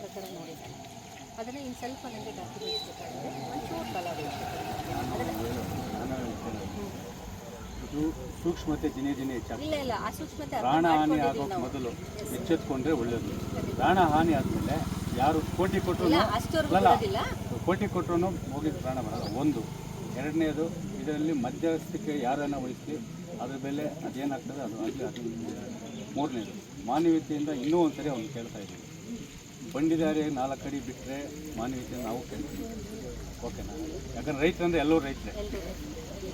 ಪ್ರಕಾರ ನೋಡಿದ್ದಾನೆ ಅದನ್ನು ಇನ್ನು ಸ್ವಲ್ಪ ನನಗೆ ಡಾಕ್ಯುಮೆಂಟ್ಸ್ ಬೇಕಾಗಿದೆ ಒಂಚೂರು ಬಲ ಸೂಕ್ಷ್ಮತೆ ದಿನೇ ದಿನೇ ಇಲ್ಲ ಇಲ್ಲ ಆ ಸೂಕ್ಷ್ಮತೆ ಆಗೋಕೆ ಮೊದಲು ಎಚ್ಚೆತ್ಕೊಂಡ್ರೆ ಒಳ್ಳೇದು. ಪ್ರಾಣ ಹಾನಿ ಆದಮೇಲೆ ಯಾರು ಕೋಟಿ ಕೊಟ್ಟರು ಅಲ್ಲ. ಕೋಟಿ ಕೊಟ್ಟರು ಹೋಗಿ ಪ್ರಾಣ ಬರಲ್ಲ. ಒಂದು ಎರಡನೇದು ಇದರಲ್ಲಿ ಮಧ್ಯಸ್ಥಿಕೆ ಯಾರನ್ನ ವಹಿಸಿ ಅದ್ರ ಬೆಲೆ ಅದೇನಾಗ್ತದೆ ಅದು ಅದು ಮೂರನೇದು. ಮಾನವೀಯತೆಯಿಂದ ಇನ್ನೂ ಒಂದ್ಸರಿ ಅವ್ನು ಕೇಳ್ತಾ ಇದ್ದೀವಿ ಬಂಡಿದಾರಿ ನಾಲ್ಕು ಅಡಿ ಬಿಟ್ಟರೆ ಮಾನವೀಯತೆ ನಾವು ಕೇಳ್ತೀವಿ. ಓಕೆನಾ ಯಾಕಂದ್ರೆ ರೈತರಂದ್ರೆ ಎಲ್ಲರೂ ರೈತರೇ.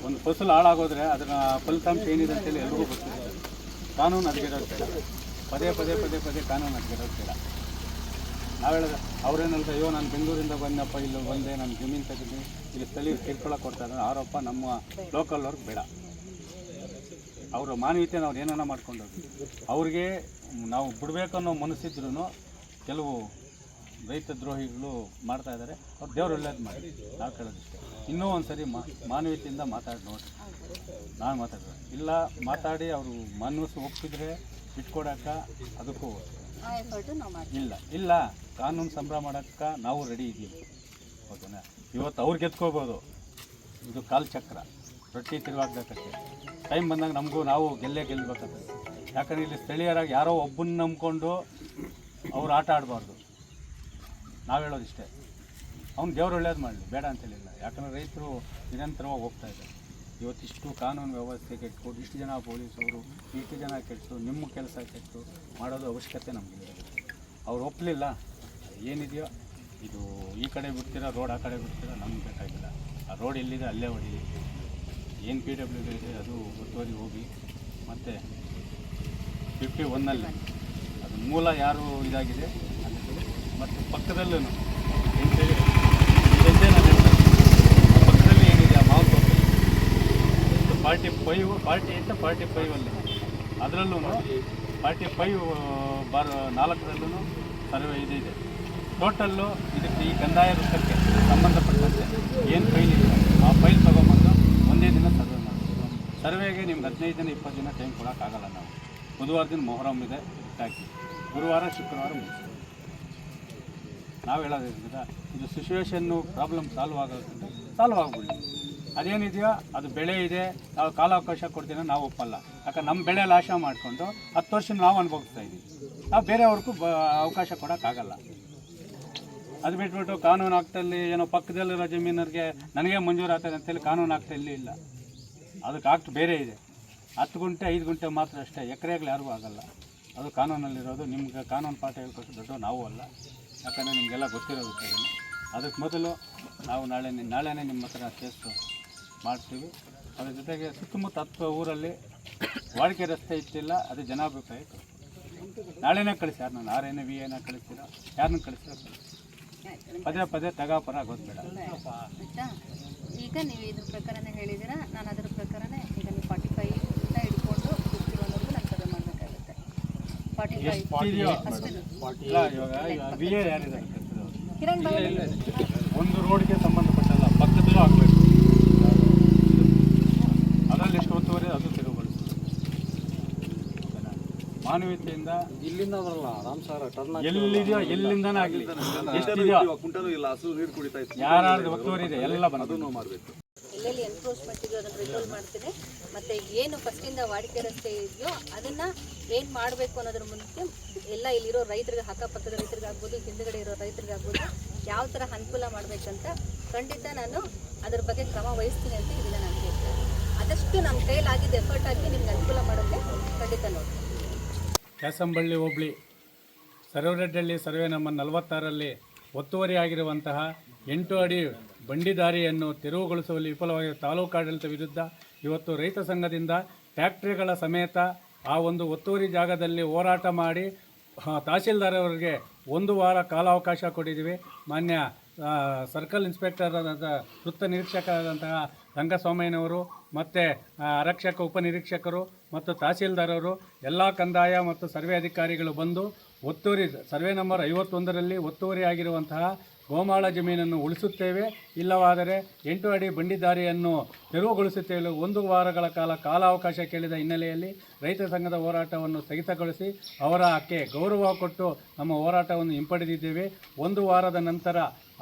ಒಂದು ಫಸಲು ಹಾಳಾಗೋದ್ರೆ ಅದರ ಫಲಿತಾಂಶ ಏನಿದೆ ಅಂತೇಳಿ ಎಲ್ರಿಗೂ ಗೊತ್ತಿದೆ ಕಾನೂನು ಅಡ್ಗಿರೋದು ಬೇಡ. ಪದೇ ಪದೇ ಪದೇ ಪದೇ ಕಾನೂನು ಅಡ್ಗಿರೋದು ಬೇಡ. ನಾವು ಹೇಳಿದ್ರೆ ಅವ್ರೇನಲ್ದ, ಅಯ್ಯೋ ನಾನು ಬೆಂಗಳೂರಿಂದ ಬಂದಪ್ಪ ಇಲ್ಲಿ ಬಂದೆ, ನಾನು ಜಮೀನು ತೆಗೆದು ಇಲ್ಲಿ ಸ್ಥಳೀಯ ತಿಳ್ಕೊಳಕ್ಕೆ ಕೊಡ್ತಾ ಆರೋಪ ನಮ್ಮ ಲೋಕಲ್ ಅವ್ರಿಗೆ ಬೇಡ. ಅವರು ಮಾನವೀಯತೆ ನಾವು ಏನನ್ನ ಮಾಡ್ಕೊಂಡು ಅವ್ರಿಗೆ ನಾವು ಬಿಡಬೇಕು ಅನ್ನೋ ಮನಸ್ಸಿದ್ರೂ ಕೆಲವು ರೈತ ದ್ರೋಹಿಗಳು ಮಾಡ್ತಾ ಇದ್ದಾರೆ. ಅವ್ರು ದೇವ್ರು ಒಳ್ಳೇದು ಮಾಡಿ. ನಾವು ಕೇಳೋದಿಷ್ಟೇ. ಇನ್ನೂ ಒಂದು ಸರಿ ಮಾನವೀಯತೆಯಿಂದ ಮಾತಾಡಿ ನೋಡಿ ನಾನು ಮಾತಾಡೋದು ಇಲ್ಲ ಮಾತಾಡಿ ಅವರು ಮನಸ್ಸು ಒಪ್ಪಿದ್ರೆ ಬಿಟ್ಕೊಡಕ್ಕೆ ಅದಕ್ಕೂ ಇಲ್ಲ ಇಲ್ಲ ಕಾನೂನು ಸಂಭ್ರಮ ಮಾಡೋಕ್ಕೆ ನಾವು ರೆಡಿ ಇದ್ದೀವಿ. ಓಕೆನಾ? ಇವತ್ತು ಅವ್ರು ಗೆದ್ಕೋಬೋದು. ಇದು ಕಾಲು ಚಕ್ರ ರೊಟ್ಟಿ ತಿರುವಾಗಬೇಕಷ್ಟೆ ಟೈಮ್ ಬಂದಾಗ ನಮಗೂ ನಾವು ಗೆಲ್ಲೇ ಗೆಲ್ಲಬೇಕಂತ ಯಾಕಂದ್ರೆ ಇಲ್ಲಿ ಸ್ಥಳೀಯರಾಗಿ ಯಾರೋ ಒಬ್ಬನ್ನ ನಂಬ್ಕೊಂಡು ಅವ್ರು ಆಟ ಆಡಬಾರ್ದು. ನಾವು ಹೇಳೋದಿಷ್ಟೇ. ಅವ್ನು ದೇವ್ರು ಒಳ್ಳೇದು ಮಾಡಲಿ, ಬೇಡ ಅಂತೇಳಿಲ್ಲ. ಯಾಕಂದ್ರೆ ರೈತರು ನಿರಂತರವಾಗಿ ಹೋಗ್ತಾ ಇದ್ದಾರೆ. ಇವತ್ತಿಷ್ಟು ಕಾನೂನು ವ್ಯವಸ್ಥೆ ಕೆಟ್ಟು, ಇಷ್ಟು ಜನ ಪೊಲೀಸವರು ಇಷ್ಟು ಜನ ಕೆಟ್ಟು, ನಿಮ್ಮ ಕೆಲಸ ಕೆಟ್ಟು ಮಾಡೋದು ಅವಶ್ಯಕತೆ ನಮಗೆ. ಅವ್ರು ಒಪ್ಪಲಿಲ್ಲ ಏನಿದೆಯೋ, ಇದು ಈ ಕಡೆ ಬಿಡ್ತೀರಾ, ರೋಡ್ ಆ ಕಡೆ ಬಿಡ್ತೀರಾ, ನಮ್ಗೆ ಬೇಕಾಗಿಲ್ಲ. ಆ ರೋಡ್ ಎಲ್ಲಿದೆ, ಅಲ್ಲೇ ಹೊಡಿ. ಏನು ಪಿ ಡಬ್ಲ್ಯೂ ಇದೆ, ಅದು ಒತ್ತುವರಿ ಹೋಗಿ, ಮತ್ತು ಫಿಫ್ಟಿ ಒನ್ನಲ್ಲಿ ಮೂಲ ಯಾರು ಇದಾಗಿದೆ ಅಲ್ಲಿ ಮತ್ತು ಪಕ್ಕದಲ್ಲೂ. ಪಕ್ಕದಲ್ಲಿ ಏನಿದೆ ಆ ಮಾವು party five forty party forty ಫೈವಲ್ಲಿ ಅದರಲ್ಲೂ ಪಾರ್ಟಿ ಫೈವ್ ಬಾರ್ ನಾಲ್ಕರಲ್ಲೂ ಸರ್ವೆ ಇದು, ಇದೆ. ಟೋಟಲ್ಲು ಇದಕ್ಕೆ ಈ ಕಂದಾಯ ವೃತ್ತಕ್ಕೆ ಸಂಬಂಧಪಟ್ಟಂತೆ ಏನು ಫೈಲ್ ಇದೆ ಆ ಫೈಲ್ ತೊಗೊಂಬಂದು ಒಂದೇ ದಿನ ಸರ್ವೆ ಮಾಡ್ತೀವಿ. ಸರ್ವೆಗೆ ನಿಮ್ಗೆ ಹದಿನೈದು ದಿನ, ಇಪ್ಪತ್ತು ದಿನ ಟೈಮ್ ಕೊಡೋಕ್ಕಾಗಲ್ಲ ನಾವು. ಬುಧವಾರ ದಿನ ಮೊಹರಂ ಇದೆ ಹಾಕಿ ಗುರುವಾರ ಶುಕ್ರವಾರ ಮುಗಿಸ್ತೀವಿ. ನಾವು ಹೇಳೋದ್ರಿಂದ ಇದು ಸಿಚುವೇಶನ್ನು ಪ್ರಾಬ್ಲಮ್ ಸಾಲ್ವ್ ಆಗೋದ್ರಿಂದ ಸಾಲ್ವ್ ಆಗ್ಬಿಡಿ ಅದೇನಿದೆಯೋ ಅದು ಬೆಳೆ ಇದೆ, ನಾವು ಕಾಲಾವಕಾಶ ಕೊಡ್ತೀನಿ ನಾವು ಒಪ್ಪಲ್ಲ. ಯಾಕಂದ್ರೆ ನಮ್ಮ ಬೆಳೆ ನಾಶ ಮಾಡಿಕೊಂಡು ಹತ್ತು ವರ್ಷ ನಾವು ಅನುಭವಿಸ್ತಾ ಇದ್ದೀವಿ ನಾವು ಬೇರೆಯವ್ರಿಗೂ ಬ, ಅವಕಾಶ ಕೊಡೋಕ್ಕಾಗಲ್ಲ. ಅದು ಬಿಟ್ಬಿಟ್ಟು ಕಾನೂನು ಆಗ್ತಲ್ಲಿ ಏನೋ ಪಕ್ಕದಲ್ಲಿರೋ ಜಮೀನರಿಗೆ ನನಗೆ ಮಂಜೂರಾಗ್ತದೆ ಅಂತೇಳಿ ಕಾನೂನು ಆಗ್ತಾ ಇಲ್ಲಿ ಇಲ್ಲ. ಅದಕ್ಕೆ ಆಕ್ಟ್ ಬೇರೆ ಇದೆ. ಹತ್ತು ಗುಂಟೆ, ಐದು ಗುಂಟೆ ಮಾತ್ರ ಅಷ್ಟೇ. ಎಕರೆಗಳು ಯಾರಿಗೂ ಆಗಲ್ಲ. ಅದು ಕಾನೂನಲ್ಲಿರೋದು. ನಿಮ್ಗೆ ಕಾನೂನು ಪಾಠ ಹೇಳ್ಕೊಟ್ಟು ದೊಡ್ಡ ನಾವು ಅಲ್ಲ. ಯಾಕಂದರೆ ನಿಮಗೆಲ್ಲ ಗೊತ್ತಿರೋದು ಅದಕ್ಕೆ ಮೊದಲು ನಾವು ನಾಳೆ ನಾಳೆನೇ ನಿಮ್ಮ ಹತ್ರ ಕೇಸು ಮಾಡ್ತೀವಿ. ಅದ್ರ ಜೊತೆಗೆ ಸುತ್ತಮುತ್ತ ಹತ್ತು ಊರಲ್ಲಿ ವಾಡಿಕೆ ರಸ್ತೆ ಇತ್ತಿಲ್ಲ ಅದು ಜನಾಭಿಪ್ರಾಯ ನಾಳೆನೇ ಕಳಿಸಿ ಯಾರು ನಾನು ಆರ್ ಎನ್ ವಿ ಎನ ಕಳಿಸ್ತೀರಾ? ಯಾರನ್ನ ಕಳಿಸ್ತೀರಾ? ಕಳಿಸಿ. ಪದೇ ಪದೇ ತಗಾಪರ ಆಗೋದು ಈಗ ನೀವು ಇದ್ರ ಪ್ರಕಾರನೇ ಹೇಳಿದ್ದೀರಾ, ನಾನು ಅದ್ರ ಪ್ರಕಾರನೇ ಈಗ ನೀವು ಫಾರ್ಟಿ ಫೈವ್ ಇಂದ ಹಿಡ್ಕೊಂಡು ಫಿಫ್ಟಿ ಒನ್ವರೆಗೂ ನಾನು ಸರ್ವೆ ಮಾಡಬೇಕಾಗುತ್ತೆ ಫಾರ್ಟಿ ಫೈವ್ ಅಷ್ಟೇ. ಕಿರಣ್ ಬಾಯಿ ಒಂದು ರೋಡ್ಗೆ ಸಂಬಂಧಪಟ್ಟಲ್ಲ ಪಕ್ಕದಲ್ಲೂ ಆಗಬೇಕು. ಅದರಲ್ಲಿ ಎಷ್ಟು ಹೊತ್ತುವರೆ ಅದು ತೆರವುಗೊಳಿಸಿ ಮಾನವೀಯತೆಯಿಂದ ಇಲ್ಲಿಂದ ಬರಲ್ಲ ರಾಮ್ ಸರ್ ಟರ್ನ್ ಎಲ್ಲಿದೆಯೋ ಎಲ್ಲಿಂದಾನೇ ಆಗಲಿ. ಎಷ್ಟಿದೆಯೋ. ಕುಂಟಲು ಇಲ್ಲ ಹಸು ನೀರು ಕುಡಿತಾ ಇತ್ತು. ಯಾರು ಒತ್ತುವರಿ ಇದೆ ಎಲ್ಲ ಬಂದು ಅದನ್ನು ಮಾಡಬೇಕು. ಎಲ್ಲೆಲ್ಲಿ ಎನ್ಕ್ರೋಚ್ಮೆಂಟ್ ಇದೆಯೋ ಅದನ್ನು ರಿಸೋಲ್ವ್ ಮಾಡ್ತೀನಿ. ಮತ್ತು ಏನು ಫಸ್ಟಿಂದ ವಾಡಿಕೆ ರಸ್ತೆ ಇದೆಯೋ ಅದನ್ನು ಏನು ಮಾಡಬೇಕು ಅನ್ನೋದ್ರ ಮುಂದೆ ಎಲ್ಲ ಇಲ್ಲಿರೋ ರೈತರಿಗೆ, ಅಕ್ಕಪಕ್ಕದ ರೈತರಿಗೆ ಆಗ್ಬೋದು, ಹಿಂದುಗಡೆ ಇರೋ ರೈತರಿಗಾಗ್ಬೋದು ಯಾವ ಥರ ಅನುಕೂಲ ಮಾಡಬೇಕಂತ ಖಂಡಿತ ನಾನು ಅದ್ರ ಬಗ್ಗೆ ಕ್ರಮ ವಹಿಸ್ತೀನಿ ಅಂತ ಇದನ್ನು ನಾನು ಹೇಳ್ತೀನಿ. ಆದಷ್ಟು ನನ್ನ ಕೈಲಾಗಿದ್ದು ಎಫರ್ಟ್ ಹಾಕಿ ನಿಮ್ಗೆ ಅನುಕೂಲ ಮಾಡೋಕ್ಕೆ ಖಂಡಿತ ನೋಡ್ತೀನಿ ಕ್ಯಾಸಂಬಳ್ಳಿ ಹೋಬಳಿ ಸರ್ವರೆಡ್ಡಳ್ಳಿ ಸರ್ವೆ ನಂಬರ್ ನಲವತ್ತಾರಲ್ಲಿ ಒತ್ತುವರಿಯಾಗಿರುವಂತಹ ಎಂಟು ಅಡಿ ಬಂಡಿ ದಾರಿಯನ್ನು ತೆರವುಗೊಳಿಸುವಲ್ಲಿ ವಿಫಲವಾಗಿರುವ ತಾಲೂಕಾಡಳಿತ ವಿರುದ್ಧ ಇವತ್ತು ರೈತ ಸಂಘದಿಂದ ಫ್ಯಾಕ್ಟ್ರಿಗಳ ಸಮೇತ ಆ ಒಂದು ಒತ್ತುವರಿ ಜಾಗದಲ್ಲಿ ಹೋರಾಟ ಮಾಡಿ ತಹಸೀಲ್ದಾರವರಿಗೆ ಒಂದು ವಾರ ಕಾಲಾವಕಾಶ ಕೊಟ್ಟಿದ್ದೀವಿ. ಮಾನ್ಯ ಸರ್ಕಲ್ ಇನ್ಸ್ಪೆಕ್ಟರ್ ವೃತ್ತ ನಿರೀಕ್ಷಕರಾದಂತಹ ರಂಗಸ್ವಾಮಯ್ಯನವರು ಮತ್ತು ಆರಕ್ಷಕ ಉಪನಿರೀಕ್ಷಕರು ಮತ್ತು ತಹಸೀಲ್ದಾರ್ ಅವರು ಎಲ್ಲ ಕಂದಾಯ ಮತ್ತು ಸರ್ವೆ ಅಧಿಕಾರಿಗಳು ಬಂದು ಒತ್ತುವರಿ, ಸರ್ವೆ ನಂಬರ್ ಐವತ್ತೊಂದರಲ್ಲಿ ಒತ್ತುವರಿ ಆಗಿರುವಂತಹ ಗೋಮಾಳ ಜಮೀನನ್ನು ಉಳಿಸುತ್ತೇವೆ. ಇಲ್ಲವಾದರೆ ಎಂಟು ಅಡಿ ಬಂಡಿದಾರಿಯನ್ನು ತೆರವುಗೊಳಿಸುತ್ತೇವೆ. ಒಂದು ವಾರಗಳ ಕಾಲ ಕಾಲಾವಕಾಶ ಕೇಳಿದ ಹಿನ್ನೆಲೆಯಲ್ಲಿ ರೈತ ಸಂಘದ ಹೋರಾಟವನ್ನು ಸ್ಥಗಿತಗೊಳಿಸಿ ಅವರ ಹಕ್ಕೆ ಗೌರವ ಕೊಟ್ಟು ನಮ್ಮ ಹೋರಾಟವನ್ನು ಹಿಂಪಡೆದಿದ್ದೇವೆ. ಒಂದು ವಾರದ ನಂತರ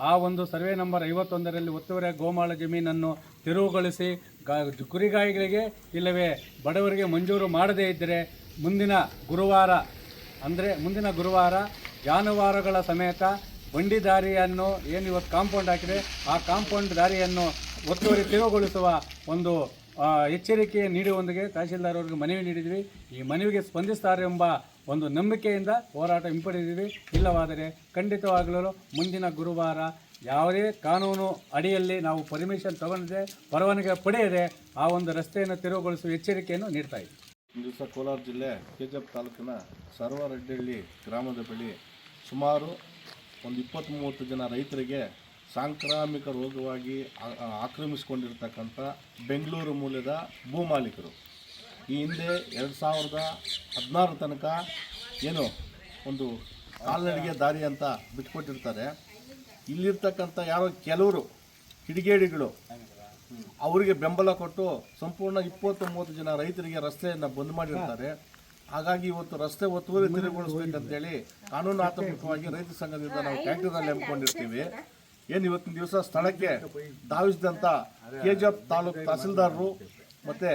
ಆ ಒಂದು ಸರ್ವೆ ನಂಬರ್ ಐವತ್ತೊಂದರಲ್ಲಿ ಒತ್ತುವರಿ ಗೋಮಾಳ ಜಮೀನನ್ನು ತೆರವುಗೊಳಿಸಿ ಕುರಿಗಾಯಿಗಳಿಗೆ ಇಲ್ಲವೇ ಬಡವರಿಗೆ ಮಂಜೂರು ಮಾಡದೇ ಇದ್ದರೆ ಮುಂದಿನ ಗುರುವಾರ, ಅಂದರೆ ಮುಂದಿನ ಗುರುವಾರ, ಜಾನುವಾರುಗಳ ಸಮೇತ ಬಂಡಿ ದಾರಿಯನ್ನು ಏನು ಇವತ್ತು ಕಾಂಪೌಂಡ್ ಹಾಕಿದೆ, ಆ ಕಾಂಪೌಂಡ್ ದಾರಿಯನ್ನು ಒತ್ತುವರಿ ತೆರವುಗೊಳಿಸುವ ಒಂದು ಎಚ್ಚರಿಕೆ ನೀಡುವೊಂದಿಗೆ ತಹಶೀಲ್ದಾರ್ ಅವರಿಗೆ ಮನವಿ ನೀಡಿದ್ವಿ. ಈ ಮನವಿಗೆ ಸ್ಪಂದಿಸ್ತಾರೆ ಎಂಬ ಒಂದು ನಂಬಿಕೆಯಿಂದ ಹೋರಾಟ ಹಿಂಪಡೆದಿದ್ವಿ. ಇಲ್ಲವಾದರೆ ಖಂಡಿತವಾಗಲೂ ಮುಂದಿನ ಗುರುವಾರ ಯಾವುದೇ ಕಾನೂನು ಅಡಿಯಲ್ಲಿ ನಾವು ಪರ್ಮಿಷನ್ ತಗೊಂಡಿದೆ ಪರವಾನಗಿ ಪಡೆಯದೆ ಆ ಒಂದು ರಸ್ತೆಯನ್ನು ತೆರವುಗೊಳಿಸುವ ಎಚ್ಚರಿಕೆಯನ್ನು ನೀಡ್ತಾ ಇದ್ದೀವಿ ಒಂದು ದಿವಸ ಕೋಲಾರ ಜಿಲ್ಲೆ ಕೆಜಪ್ ತಾಲೂಕಿನ ಸರ್ವರೆಡ್ಡಿಹಳ್ಳಿ ಗ್ರಾಮದ ಬಳಿ ಸುಮಾರು ಒಂದು ಇಪ್ಪತ್ತು ಮೂವತ್ತು ಜನ ರೈತರಿಗೆ ಸಾಂಕ್ರಾಮಿಕ ರೋಗವಾಗಿ ಆಕ್ರಮಿಸಿಕೊಂಡಿರ್ತಕ್ಕಂಥ ಬೆಂಗಳೂರು ಮೂಲದ ಭೂಮಾಲೀಕರು. ಈ ಹಿಂದೆ ಎರಡು ಸಾವಿರದ ಹದಿನಾರು ತನಕ ಏನು ಒಂದು ಕಾಲ್ನಡಿಗೆ ದಾರಿ ಅಂತ ಬಿಟ್ಕೊಟ್ಟಿರ್ತಾರೆ. ಇಲ್ಲಿರ್ತಕ್ಕಂಥ ಯಾರೋ ಕೆಲವರು ಕಿಡಿಗೇಡಿಗಳು, ಅವರಿಗೆ ಬೆಂಬಲ ಕೊಟ್ಟು ಸಂಪೂರ್ಣ ಇಪ್ಪತ್ತು ಮೂವತ್ತು ಜನ ರೈತರಿಗೆ ರಸ್ತೆಯನ್ನು ಬಂದ್ ಮಾಡಿರ್ತಾರೆ. ಹಾಗಾಗಿ ಇವತ್ತು ರಸ್ತೆ ಒತ್ತುವರಿ ತೆರವುಗೊಳಿಸ್ಬೇಕಂತೇಳಿ ಕಾನೂನಾತ್ಮಕವಾಗಿ ರೈತ ಸಂಘದಿಂದ ನಾವು ಟ್ಯಾಂಕರ್ನಲ್ಲಿ ಹಮ್ಮಿಕೊಂಡಿರ್ತೀವಿ. ಏನು ಇವತ್ತಿನ ದಿವಸ ಸ್ಥಳಕ್ಕೆ ಧಾವಿಸಿದಂಥ ಕೆ ಜಿ ಎಫ್ ತಾಲೂಕು ತಹಸೀಲ್ದಾರರು ಮತ್ತೆ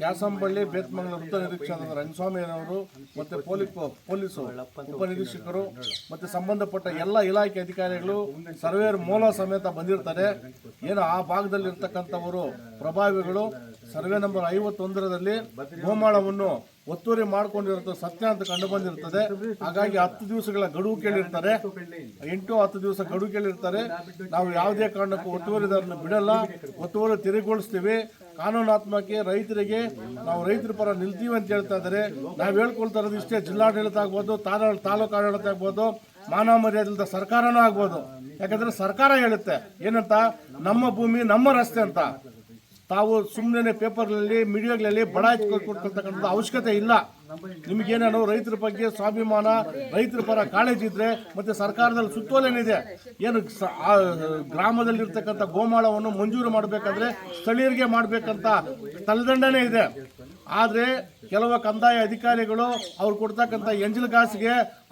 ಕ್ಯಾಸಂಬಳ್ಳಿ ಬೇತ್ಮಂಗಲ ವೃತ್ತ ನಿರೀಕ್ಷಕ ರಂಗಸ್ವಾಮಿಯವರು ಮತ್ತೆ ಪೊಲೀಸ್ ಪೊಲೀಸು ಉಪನಿರೀಕ್ಷಕರು ಮತ್ತೆ ಸಂಬಂಧಪಟ್ಟ ಎಲ್ಲ ಇಲಾಖೆ ಅಧಿಕಾರಿಗಳು ಸರ್ವೇರ್ ಮೂಲ ಸಮೇತ ಬಂದಿರ್ತಾರೆ. ಏನು ಆ ಭಾಗದಲ್ಲಿ ಇರ್ತಕ್ಕಂಥವರು ಪ್ರಭಾವಿಗಳು, ಸರ್ವೆ ನಂಬರ್ ಐವತ್ತೊಂದರಲ್ಲಿ ಗೋಮಾಳವನ್ನು ಒತ್ತುವರಿ ಮಾಡಿಕೊಂಡಿರೋ ಸತ್ಯ ಅಂತ ಕಂಡು ಬಂದಿರ್ತದೆ. ಹಾಗಾಗಿ ಹತ್ತು ದಿವಸಗಳ ಗಡುವು ಕೇಳಿರ್ತಾರೆ. ಎಂಟು ಹತ್ತು ದಿವಸ ಗಡುವು ಕೇಳಿರ್ತಾರೆ. ನಾವು ಯಾವುದೇ ಕಾರಣಕ್ಕೂ ಒತ್ತುವರಿದಾರನ್ನು ಬಿಡಲ್ಲ. ಒತ್ತುವರಿ ತೆರವುಗೊಳಿಸ್ತೀವಿ ಕಾನೂನಾತ್ಮಕ ರೈತರಿಗೆ ನಾವು ರೈತರ ಪರ ನಿಲ್ತೀವಿ ಅಂತ ಹೇಳ್ತಾ ಇದ್ದಾರೆ. ನಾವು ಹೇಳ್ಕೊಳ್ತಾ ಇರೋದು ಇಷ್ಟೇ, ಜಿಲ್ಲಾಡಳಿತ ಆಗ್ಬೋದು ತಾಲೂ ತಾಲೂಕು ಆಡಳಿತ ಆಗ್ಬೋದು, ಮಾನವ ಮರ್ಯಾದೆ ಸರ್ಕಾರನೂ ಆಗ್ಬೋದು. ಯಾಕಂದ್ರೆ ಸರ್ಕಾರ ಹೇಳುತ್ತೆ, ಏನಂತ? ನಮ್ಮ ಭೂಮಿ, ನಮ್ಮ ರಸ್ತೆ ಅಂತ. ತಾವು ಸುಮ್ಮನೆ ಪೇಪರ್ಗಳಲ್ಲಿ ಮೀಡಿಯಾಗಳಲ್ಲಿ ಬಡ ಕೊಡ್ಕೊಳ್ತಕ್ಕಂಥ ಅವಶ್ಯಕತೆ ಇಲ್ಲ. ನಿಮಗೇನೇನು ರೈತರ ಬಗ್ಗೆ ಸ್ವಾಭಿಮಾನ, ರೈತರ ಪರ ಕಾಳಜಿ ಇದ್ರೆ ಮತ್ತೆ ಸರ್ಕಾರದಲ್ಲಿ ಸುತ್ತೋಲೇನಿದೆ. ಏನು ಗ್ರಾಮದಲ್ಲಿರ್ತಕ್ಕಂಥ ಗೋಮಾಳವನ್ನು ಮಂಜೂರು ಮಾಡಬೇಕಾದ್ರೆ ಸ್ಥಳೀಯರಿಗೆ ಮಾಡಬೇಕಂತ ತಲೆದಂಡನೆ ಇದೆ. ಆದರೆ ಕೆಲವು ಕಂದಾಯ ಅಧಿಕಾರಿಗಳು ಅವ್ರು ಕೊಡ್ತಕ್ಕಂಥ ಎಂಜಲ್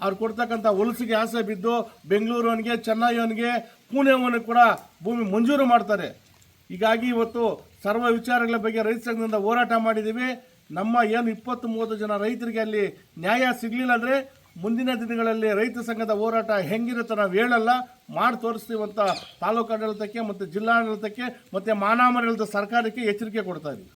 ಅವ್ರು ಕೊಡ್ತಕ್ಕಂಥ ಹೊಲಸಿಗೆ ಆಸೆ ಬಿದ್ದು ಬೆಂಗಳೂರವನಿಗೆ ಚೆನ್ನೈವನಿಗೆ ಪುಣೆವನಿಗೆ ಕೂಡ ಭೂಮಿ ಮಂಜೂರು ಮಾಡ್ತಾರೆ. ಹೀಗಾಗಿ ಇವತ್ತು ಸರ್ವ ವಿಚಾರಗಳ ಬಗ್ಗೆ ರೈತ ಸಂಘದಿಂದ ಹೋರಾಟ ಮಾಡಿದ್ದೀವಿ. ನಮ್ಮ ಏನು ಇಪ್ಪತ್ತು ಮೂವತ್ತು ಜನ ರೈತರಿಗೆ ಅಲ್ಲಿ ನ್ಯಾಯ ಸಿಗಲಿಲ್ಲ ಅಂದರೆ ಮುಂದಿನ ದಿನಗಳಲ್ಲಿ ರೈತ ಸಂಘದ ಹೋರಾಟ ಹೆಂಗಿರುತ್ತೆ ನಾವು ಹೇಳಲ್ಲ. ಮಾಡಿ ತೋರಿಸ್ತೀವಂತ ತಾಲೂಕು ಆಡಳಿತಕ್ಕೆ, ಮತ್ತು ಜಿಲ್ಲಾಡಳಿತಕ್ಕೆ ಮತ್ತು ಮಾನಾಮರಿಳಿತ ಸರ್ಕಾರಕ್ಕೆ ಎಚ್ಚರಿಕೆ ಕೊಡ್ತಾ ಇದ್ದೀವಿ